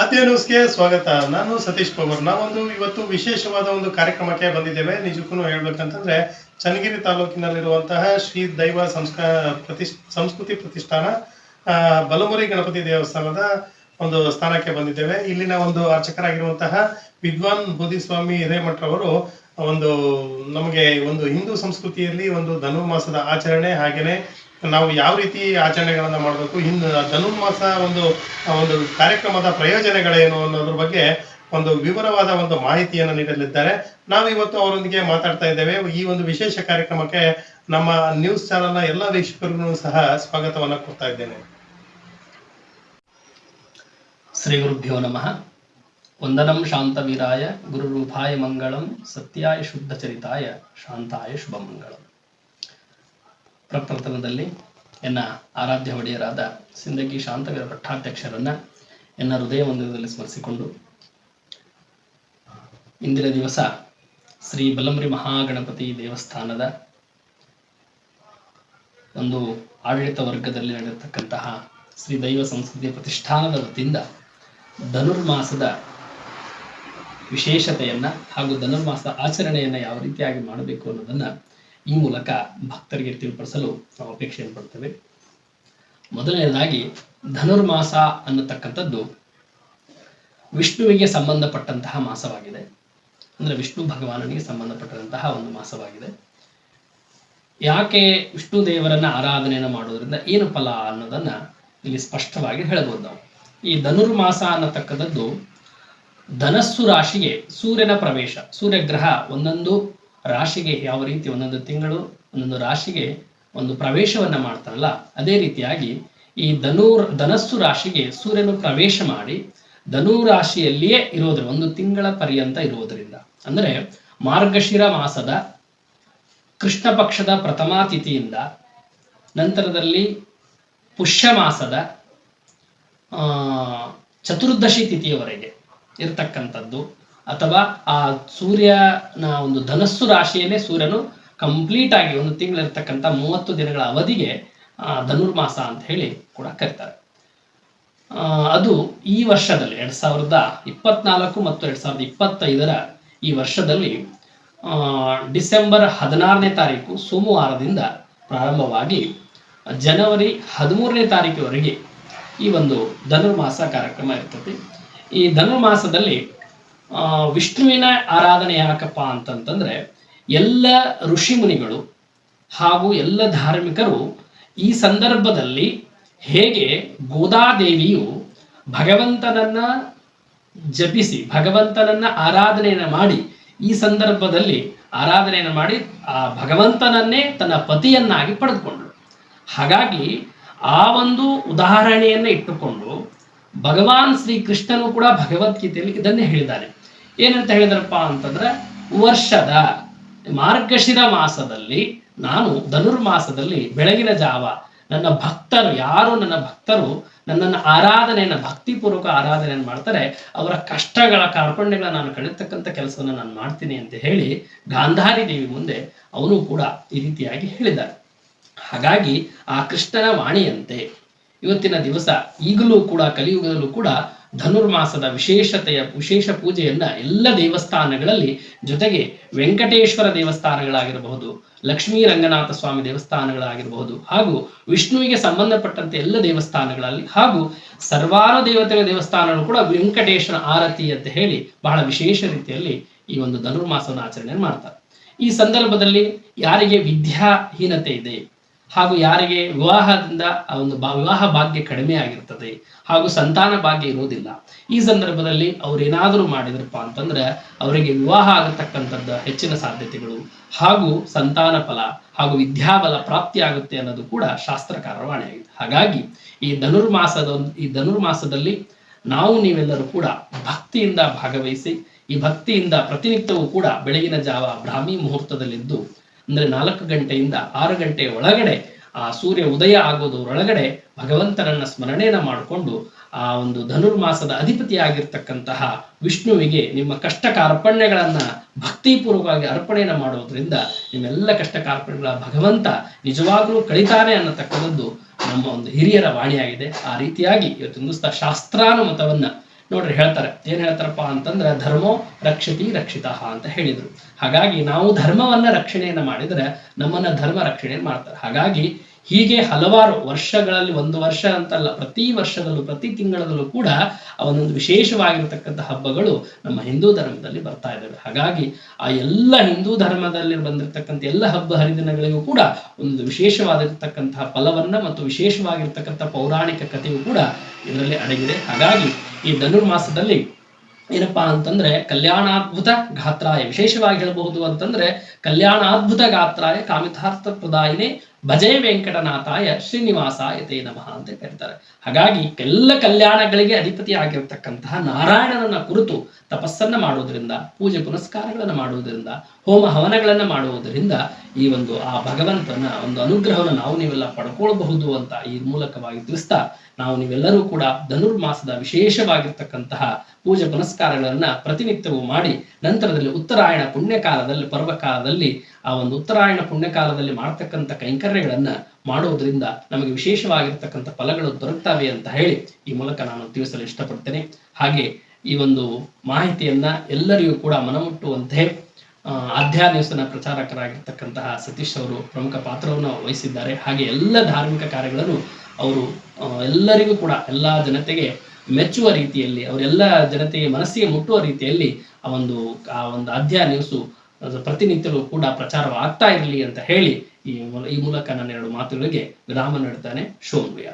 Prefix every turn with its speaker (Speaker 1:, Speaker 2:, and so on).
Speaker 1: ಆದ್ಯ ನ್ಯೂಸ್ಗೆ ಸ್ವಾಗತ. ನಾನು ಸತೀಶ್ ಪವರ್. ನಾವೊಂದು ಇವತ್ತು ವಿಶೇಷವಾದ ಒಂದು ಕಾರ್ಯಕ್ರಮಕ್ಕೆ ಬಂದಿದ್ದೇವೆ. ನಿಜಕ್ಕೂ ಹೇಳ್ಬೇಕಂತಂದ್ರೆ ಚನ್ನಗಿರಿ ತಾಲೂಕಿನಲ್ಲಿರುವಂತಹ ಶ್ರೀ ದೈವ ಸಂಸ್ಕಾರ ಪ್ರತಿಷ್, ಸಂಸ್ಕೃತಿ ಪ್ರತಿಷ್ಠಾನ ಬಲಮುರಿ ಗಣಪತಿ ದೇವಸ್ಥಾನದ ಒಂದು ಸ್ಥಾನಕ್ಕೆ ಬಂದಿದ್ದೇವೆ. ಇಲ್ಲಿನ ಒಂದು ಅರ್ಚಕರಾಗಿರುವಂತಹ ವಿದ್ವಾನ್ ಬೋಧಿಸ್ವಾಮಿ ಹಿರೇಮಠರವರು ಒಂದು ನಮಗೆ ಒಂದು ಹಿಂದೂ ಸಂಸ್ಕೃತಿಯಲ್ಲಿ ಒಂದು ಧನುರ್ಮಾಸದ ಆಚರಣೆ ಹಾಗೇನೆ ನಾವು ಯಾವ ರೀತಿ ಆಚರಣೆಗಳನ್ನ ಮಾಡಬೇಕು? ಇನ್ನು ಧನುರ್ಮಾಸ ಒಂದು ಒಂದು ಕಾರ್ಯಕ್ರಮದ ಪ್ರಯೋಜನಗಳೇನು ಅನ್ನೋದ್ರ ಬಗ್ಗೆ ಒಂದು ವಿವರವಾದ ಒಂದು ಮಾಹಿತಿಯನ್ನು ನೀಡಲಿದ್ದಾರೆ. ನಾವು ಇವತ್ತು ಅವರೊಂದಿಗೆ ಮಾತಾಡ್ತಾ ಇದ್ದೇವೆ. ಈ ಒಂದು ವಿಶೇಷ ಕಾರ್ಯಕ್ರಮಕ್ಕೆ ನಮ್ಮ ನ್ಯೂಸ್ ಚಾನೆಲ್ನ ಎಲ್ಲ ವೀಕ್ಷಕರಿಗೂ ಸಹ ಸ್ವಾಗತವನ್ನ ಕೊಡ್ತಾ ಇದ್ದೇನೆ.
Speaker 2: ಶ್ರೀ ಗುರುಭ್ಯೋ ನಮಃ. ವಂದನಂ ಶಾಂತವೀರಾಯ. ಗುರುರೂಪಾಯ ಮಂಗಳಂ. ಸತ್ಯಾಯ ಶುದ್ಧ ಚರಿತಾಯ. ಶಾಂತಾಯ ಶುಭಮಂಗಳಂ ಪ್ರಪ್ರಥಮದಲ್ಲಿ ಎನ್ನ ಆರಾಧ್ಯ ಒಡೆಯರಾದ ಸಿಂದಗಿ ಶಾಂತವೀರ ಪಟ್ಟಾಧ್ಯಕ್ಷರನ್ನ ಎನ್ನ ಹೃದಯ ಮಂದಿರದಲ್ಲಿ ಸ್ಮರಿಸಿಕೊಂಡು, ಇಂದಿನ ದಿವಸ ಶ್ರೀ ಬಲಮ್ರಿ ಮಹಾಗಣಪತಿ ದೇವಸ್ಥಾನದ ಒಂದು ಆಡಳಿತ ವರ್ಗದಲ್ಲಿ ನಡೆಯತಕ್ಕಂತಹ ಶ್ರೀ ದೈವ ಸಂಸ್ಕೃತಿಯ ಪ್ರತಿಷ್ಠಾನದ ವತಿಯಿಂದ ಧನುರ್ಮಾಸದ ವಿಶೇಷತೆಯನ್ನ ಹಾಗೂ ಧನುರ್ಮಾಸದ ಆಚರಣೆಯನ್ನ ಯಾವ ರೀತಿಯಾಗಿ ಮಾಡಬೇಕು ಅನ್ನೋದನ್ನ ಈ ಮೂಲಕ ಭಕ್ತರಿಗೆ ತಿಳಿಪಡಿಸಲು ನಾವು ಅಪೇಕ್ಷೆಯನ್ನು ಪಡ್ತೇವೆ. ಮೊದಲನೇದಾಗಿ, ಧನುರ್ಮಾಸ ಅನ್ನತಕ್ಕಂಥದ್ದು ವಿಷ್ಣುವಿಗೆ ಸಂಬಂಧಪಟ್ಟಂತಹ ಮಾಸವಾಗಿದೆ. ಅಂದ್ರೆ ವಿಷ್ಣು ಭಗವಾನನಿಗೆ ಸಂಬಂಧಪಟ್ಟಂತಹ ಒಂದು ಮಾಸವಾಗಿದೆ. ಯಾಕೆ ವಿಷ್ಣು ದೇವರನ್ನ ಆರಾಧನೆಯನ್ನು ಮಾಡೋದ್ರಿಂದ ಏನು ಫಲ ಅನ್ನೋದನ್ನ ಇಲ್ಲಿ ಸ್ಪಷ್ಟವಾಗಿ ಹೇಳಬಹುದು ನಾವು. ಈ ಧನುರ್ಮಾಸ ಅನ್ನತಕ್ಕಂಥದ್ದು ಧನಸ್ಸು ರಾಶಿಗೆ ಸೂರ್ಯನ ಪ್ರವೇಶ, ಸೂರ್ಯಗ್ರಹ ಒಂದೊಂದು ರಾಶಿಗೆ ಯಾವ ರೀತಿ ಒಂದೊಂದು ತಿಂಗಳು, ಒಂದೊಂದು ರಾಶಿಗೆ ಒಂದು ಪ್ರವೇಶವನ್ನ ಮಾಡ್ತಾರಲ್ಲ, ಅದೇ ರೀತಿಯಾಗಿ ಈ ಧನುರ್ ಧನಸ್ಸು ರಾಶಿಗೆ ಸೂರ್ಯನು ಪ್ರವೇಶ ಮಾಡಿ ಧನು ರಾಶಿಯಲ್ಲಿಯೇ ಇರೋದ್ರ ಒಂದು ತಿಂಗಳ ಪರ್ಯಂತ ಇರುವುದರಿಂದ. ಅಂದರೆ ಮಾರ್ಗಶಿರ ಮಾಸದ ಕೃಷ್ಣ ಪಕ್ಷದ ಪ್ರಥಮಾ ತಿಥಿಯಿಂದ ನಂತರದಲ್ಲಿ ಪುಷ್ಯ ಮಾಸದ ಚತುರ್ದಶಿ ತಿಥಿಯವರೆಗೆ ಇರ್ತಕ್ಕಂಥದ್ದು. ಅಥವಾ ಆ ಸೂರ್ಯನ ಒಂದು ಧನಸ್ಸು ರಾಶಿಯಲ್ಲೇ ಸೂರ್ಯನು ಕಂಪ್ಲೀಟ್ ಆಗಿ ಒಂದು ತಿಂಗಳಿರ್ತಕ್ಕಂಥ ಮೂವತ್ತು ದಿನಗಳ ಅವಧಿಗೆ ಧನುರ್ಮಾಸ ಅಂತ ಹೇಳಿ ಕೂಡ ಕರೀತಾರೆ. ಅದು ಈ ವರ್ಷದಲ್ಲಿ ಎರಡ್ ಸಾವಿರದ ಇಪ್ಪತ್ನಾಲ್ಕು ಮತ್ತು ಎರಡ್ ಸಾವಿರದ ಇಪ್ಪತ್ತೈದರ ಈ ವರ್ಷದಲ್ಲಿ ಡಿಸೆಂಬರ್ ಹದಿನಾರನೇ ತಾರೀಕು ಸೋಮವಾರದಿಂದ ಪ್ರಾರಂಭವಾಗಿ ಜನವರಿ ಹದಿಮೂರನೇ ತಾರೀಕಿವರೆಗೆ ಈ ಒಂದು ಧನುರ್ಮಾಸ ಕಾರ್ಯಕ್ರಮ ಇರ್ತದೆ. ಈ ಧನುರ್ಮಾಸದಲ್ಲಿ ವಿಷ್ಣುವಿನ ಆರಾಧನೆ ಯಾಕಪ್ಪ ಅಂತಂತಂದ್ರೆ ಎಲ್ಲ ಋಷಿ ಮುನಿಗಳು ಹಾಗೂ ಎಲ್ಲ ಧಾರ್ಮಿಕರು ಈ ಸಂದರ್ಭದಲ್ಲಿ ಹೇಗೆ ಗೋದಾದೇವಿಯು ಭಗವಂತನನ್ನ ಜಪಿಸಿ, ಭಗವಂತನನ್ನ ಆರಾಧನೆಯನ್ನ ಮಾಡಿ ಈ ಸಂದರ್ಭದಲ್ಲಿ ಆರಾಧನೆಯನ್ನು ಮಾಡಿ ಆ ಭಗವಂತನನ್ನೇ ತನ್ನ ಪತಿಯನ್ನಾಗಿ ಪಡೆದುಕೊಂಡಳು. ಹಾಗಾಗಿ ಆ ಒಂದು ಉದಾಹರಣೆಯನ್ನ ಇಟ್ಟುಕೊಂಡು ಭಗವಾನ್ ಶ್ರೀ ಕೃಷ್ಣನು ಕೂಡ ಭಗವದ್ಗೀತೆಯಲ್ಲಿ ಇದನ್ನೇ ಹೇಳಿದ್ದಾರೆ. ಏನಂತ ಹೇಳಿದ್ರಪ್ಪ ಅಂತಂದ್ರೆ, ವರ್ಷದ ಮಾರ್ಗಶಿರ ಮಾಸದಲ್ಲಿ ನಾನು ಧನುರ್ಮಾಸದಲ್ಲಿ ಬೆಳಗಿನ ಜಾವ ನನ್ನ ಭಕ್ತರು, ಯಾರು ನನ್ನ ಭಕ್ತರು, ನನ್ನನ್ನು ಆರಾಧನೆಯನ್ನ, ಭಕ್ತಿಪೂರ್ವಕ ಆರಾಧನೆಯನ್ನು ಮಾಡ್ತಾರೆ, ಅವರ ಕಷ್ಟಗಳ ಕಾರ್ಪಣ್ಯಗಳ ನಾನು ಕಳೀತಕ್ಕಂಥ ಕೆಲಸವನ್ನು ನಾನು ಮಾಡ್ತೀನಿ ಅಂತ ಹೇಳಿ ಗಾಂಧಾರಿ ದೇವಿ ಮುಂದೆ ಅವನು ಕೂಡ ಈ ರೀತಿಯಾಗಿ ಹೇಳಿದ್ದಾರೆ. ಹಾಗಾಗಿ ಆ ಕೃಷ್ಣನ ವಾಣಿಯಂತೆ ಇವತ್ತಿನ ದಿವಸ ಈಗಲೂ ಕೂಡ, ಕಲಿಯುಗದಲ್ಲೂ ಕೂಡ ಧನುರ್ಮಾಸದ ವಿಶೇಷತೆಯ, ವಿಶೇಷ ಪೂಜೆಯನ್ನ ಎಲ್ಲ ದೇವಸ್ಥಾನಗಳಲ್ಲಿ ಜೊತೆಗೆ ವೆಂಕಟೇಶ್ವರ ದೇವಸ್ಥಾನಗಳಾಗಿರಬಹುದು, ಲಕ್ಷ್ಮೀ ರಂಗನಾಥ ಸ್ವಾಮಿ ದೇವಸ್ಥಾನಗಳಾಗಿರಬಹುದು ಹಾಗೂ ವಿಷ್ಣುವಿಗೆ ಸಂಬಂಧಪಟ್ಟಂತೆ ಎಲ್ಲ ದೇವಸ್ಥಾನಗಳಲ್ಲಿ ಹಾಗೂ ಸರ್ವಾರು ದೇವತೆಗಳ ದೇವಸ್ಥಾನಗಳು ಕೂಡ ವೆಂಕಟೇಶ್ವರ ಆರತಿ ಅಂತ ಹೇಳಿ ಬಹಳ ವಿಶೇಷ ರೀತಿಯಲ್ಲಿ ಈ ಒಂದು ಧನುರ್ಮಾಸವನ್ನು ಆಚರಣೆ ಮಾಡ್ತಾರೆ. ಈ ಸಂದರ್ಭದಲ್ಲಿ ಯಾರಿಗೆ ವಿದ್ಯಾಹೀನತೆ ಇದೆ ಹಾಗೂ ಯಾರಿಗೆ ವಿವಾಹದಿಂದ, ಆ ಒಂದು ವಿವಾಹ ಭಾಗ್ಯ ಕಡಿಮೆ ಆಗಿರ್ತದೆ ಹಾಗೂ ಸಂತಾನ ಭಾಗ್ಯ ಇರುವುದಿಲ್ಲ. ಈ ಸಂದರ್ಭದಲ್ಲಿ ಅವ್ರೇನಾದರೂ ಮಾಡಿದ್ರಪ್ಪ ಅಂತಂದ್ರೆ, ಅವರಿಗೆ ವಿವಾಹ ಆಗತಕ್ಕಂಥದ್ದು ಹೆಚ್ಚಿನ ಸಾಧ್ಯತೆಗಳು ಹಾಗೂ ಸಂತಾನ ಫಲ ಹಾಗೂ ವಿದ್ಯಾಬಲ ಪ್ರಾಪ್ತಿ ಆಗುತ್ತೆ ಅನ್ನೋದು ಕೂಡ ಶಾಸ್ತ್ರಕಾರ ವಾಣಿಯಾಗಿದೆ ಹಾಗಾಗಿ ಈ ಧನುರ್ಮಾಸದ, ಈ ಧನುರ್ಮಾಸದಲ್ಲಿ ನಾವು ನೀವೆಲ್ಲರೂ ಕೂಡ ಭಕ್ತಿಯಿಂದ ಭಾಗವಹಿಸಿ, ಈ ಭಕ್ತಿಯಿಂದ ಪ್ರತಿನಿತ್ಯವೂ ಕೂಡ ಬೆಳಗಿನ ಜಾವ ಬ್ರಾಹ್ಮಿ ಮುಹೂರ್ತದಲ್ಲಿದ್ದು ಅಂದ್ರೆ ನಾಲ್ಕು ಗಂಟೆಯಿಂದ ಆರು ಗಂಟೆ ಒಳಗಡೆ ಆ ಸೂರ್ಯ ಉದಯ ಆಗೋದರೊಳಗಡೆ ಭಗವಂತನನ್ನ ಸ್ಮರಣೆಯನ್ನ ಮಾಡಿಕೊಂಡು ಆ ಒಂದು ಧನುರ್ಮಾಸದ ಅಧಿಪತಿಯಾಗಿರ್ತಕ್ಕಂತಹ ವಿಷ್ಣುವಿಗೆ ನಿಮ್ಮ ಕಷ್ಟ ಕಾರ್ಪಣ್ಯಗಳನ್ನ ಭಕ್ತಿಪೂರ್ವಕವಾಗಿ ಅರ್ಪಣೆಯನ್ನು ಮಾಡೋದ್ರಿಂದ ನಿಮ್ಮೆಲ್ಲ ಕಷ್ಟ ಕಾರ್ಪಣ್ಯಗಳ ಭಗವಂತ ನಿಜವಾಗ್ಲೂ ಕಳಿತಾನೆ ಅನ್ನತಕ್ಕಂಥದ್ದು ನಮ್ಮ ಒಂದು ಹಿರಿಯರ ವಾಣಿಯಾಗಿದೆ. ಆ ರೀತಿಯಾಗಿ ಇವತ್ತು ಹಿಂದೂಸ್ತ ಶಾಸ್ತ್ರಾನುಮತವನ್ನ ನೋಡ್ರಿ ಹೇಳ್ತಾರೆ, ಏನ್ ಹೇಳ್ತಾರಪ್ಪ ಅಂತಂದ್ರೆ ಧರ್ಮೋ ರಕ್ಷತಿ ರಕ್ಷಿತ ಅಂತ ಹೇಳಿದ್ರು. ಹಾಗಾಗಿ ನಾವು ಧರ್ಮವನ್ನ ರಕ್ಷಣೆಯನ್ನ ಮಾಡಿದ್ರೆ ನಮ್ಮನ್ನ ಧರ್ಮ ರಕ್ಷಣೆ ಮಾಡ್ತಾರೆ. ಹಾಗಾಗಿ ಹೀಗೆ ಹಲವಾರು ವರ್ಷಗಳಲ್ಲಿ, ಒಂದು ವರ್ಷ ಅಂತಲ್ಲ, ಪ್ರತಿ ವರ್ಷದಲ್ಲೂ, ಪ್ರತಿ ತಿಂಗಳಲ್ಲೂ ಕೂಡ ಒಂದೊಂದು ವಿಶೇಷವಾಗಿರತಕ್ಕಂಥ ಹಬ್ಬಗಳು ನಮ್ಮ ಹಿಂದೂ ಧರ್ಮದಲ್ಲಿ ಬರ್ತಾ ಇದ್ದಾವೆ. ಹಾಗಾಗಿ ಆ ಎಲ್ಲ ಹಿಂದೂ ಧರ್ಮದಲ್ಲಿ ಬಂದಿರತಕ್ಕಂಥ ಎಲ್ಲ ಹಬ್ಬ ಹರಿದಿನಗಳಿಗೂ ಕೂಡ ಒಂದು ವಿಶೇಷವಾಗಿರ್ತಕ್ಕಂತಹ ಫಲವನ್ನ ಮತ್ತು ವಿಶೇಷವಾಗಿರ್ತಕ್ಕಂಥ ಪೌರಾಣಿಕ ಕಥೆಯು ಕೂಡ ಇದರಲ್ಲಿ ಅಡಗಿದೆ. ಹಾಗಾಗಿ ಈ ಧನುರ್ಮಾಸದಲ್ಲಿ ಏನಪ್ಪಾ ಅಂತಂದ್ರೆ ಕಲ್ಯಾಣಾದ್ಭುತ ಗಾತ್ರಾಯ, ವಿಶೇಷವಾಗಿ ಹೇಳಬಹುದು ಅಂತಂದ್ರೆ ಕಲ್ಯಾಣಾದ್ಭುತ ಗಾತ್ರಾಯ ಕಾಮಿತಾರ್ಥ ಪ್ರದಾಯಿನೇ ಭಜಯ ವೆಂಕಟನಾಥಾಯ ಶ್ರೀನಿವಾಸಾಯ ತೇ ನಮಃ ಅಂತ ಕರೀತಾರೆ ಹಾಗಾಗಿ ಎಲ್ಲ ಕಲ್ಯಾಣಗಳಿಗೆ ಅಧಿಪತಿ ಆಗಿರತಕ್ಕಂತಹ ನಾರಾಯಣನನ್ನ ಕುರಿತು ತಪಸ್ಸನ್ನ ಮಾಡೋದ್ರಿಂದ ಪೂಜೆ ಪುನಸ್ಕಾರಗಳನ್ನ ಮಾಡುವುದರಿಂದ ಹೋಮ ಹವನಗಳನ್ನ ಮಾಡುವುದರಿಂದ ಈ ಒಂದು ಆ ಭಗವಂತನ ಒಂದು ಅನುಗ್ರಹವನ್ನು ನಾವು ನೀವೆಲ್ಲ ಪಡ್ಕೊಳ್ಬಹುದು ಅಂತ ಈ ಮೂಲಕವಾಗಿ ತಿಳಿಸ್ತಾ ನಾವು ನೀವೆಲ್ಲರೂ ಕೂಡ ಧನುರ್ಮಾಸದ ವಿಶೇಷವಾಗಿರ್ತಕ್ಕಂತಹ ಪೂಜೆ ಪುನಸ್ಕಾರಗಳನ್ನ ಪ್ರತಿನಿತ್ಯವೂ ಮಾಡಿ ನಂತರದಲ್ಲಿ ಉತ್ತರಾಯಣ ಪುಣ್ಯಕಾಲದಲ್ಲಿ, ಪರ್ವಕಾಲದಲ್ಲಿ ಆ ಒಂದು ಉತ್ತರಾಯಣ ಪುಣ್ಯಕಾಲದಲ್ಲಿ ಮಾಡತಕ್ಕಂಥ ಕೈಂಕರ್ಯಗಳನ್ನ ಮಾಡುವುದರಿಂದ ನಮಗೆ ವಿಶೇಷವಾಗಿರ್ತಕ್ಕಂಥ ಫಲಗಳು ದೊರಕ್ತವೆ ಅಂತ ಹೇಳಿ ಈ ಮೂಲಕ ನಾನು ತಿಳಿಸಲು ಇಷ್ಟಪಡ್ತೇನೆ. ಹಾಗೆ ಈ ಒಂದು ಮಾಹಿತಿಯನ್ನ ಎಲ್ಲರಿಗೂ ಕೂಡ ಮನಮುಟ್ಟುವಂತೆ ಆಧ್ಯ ನ್ಯೂಸ್ನ ಪ್ರಚಾರಕರಾಗಿರ್ತಕ್ಕಂತಹ ಸತೀಶ್ ಅವರು ಪ್ರಮುಖ ಪಾತ್ರವನ್ನು ವಹಿಸಿದ್ದಾರೆ. ಹಾಗೆ ಎಲ್ಲ ಧಾರ್ಮಿಕ ಕಾರ್ಯಗಳನ್ನು ಅವರು ಎಲ್ಲರಿಗೂ ಕೂಡ, ಎಲ್ಲ ಜನತೆಗೆ ಮೆಚ್ಚುವ ರೀತಿಯಲ್ಲಿ, ಅವರೆಲ್ಲ ಜನತೆಗೆ ಮನಸ್ಸಿಗೆ ಮುಟ್ಟುವ ರೀತಿಯಲ್ಲಿ ಆ ಒಂದು ಆ ಒಂದು ಅಧ್ಯಾ ನ್ಯೂಸು ಪ್ರತಿನಿತ್ಯವೂ ಕೂಡ ಪ್ರಚಾರವಾಗ್ತಾ ಇರಲಿ ಅಂತ ಹೇಳಿ ಈ ಮೂಲ- ಈ ಮೂಲಕ ನನ್ನ ಎರಡು ಮಾತುಗಳಿಗೆ ವಿರಾಮ ನೀಡ್ತಾನೆ ಶೋನ್ವಿಯ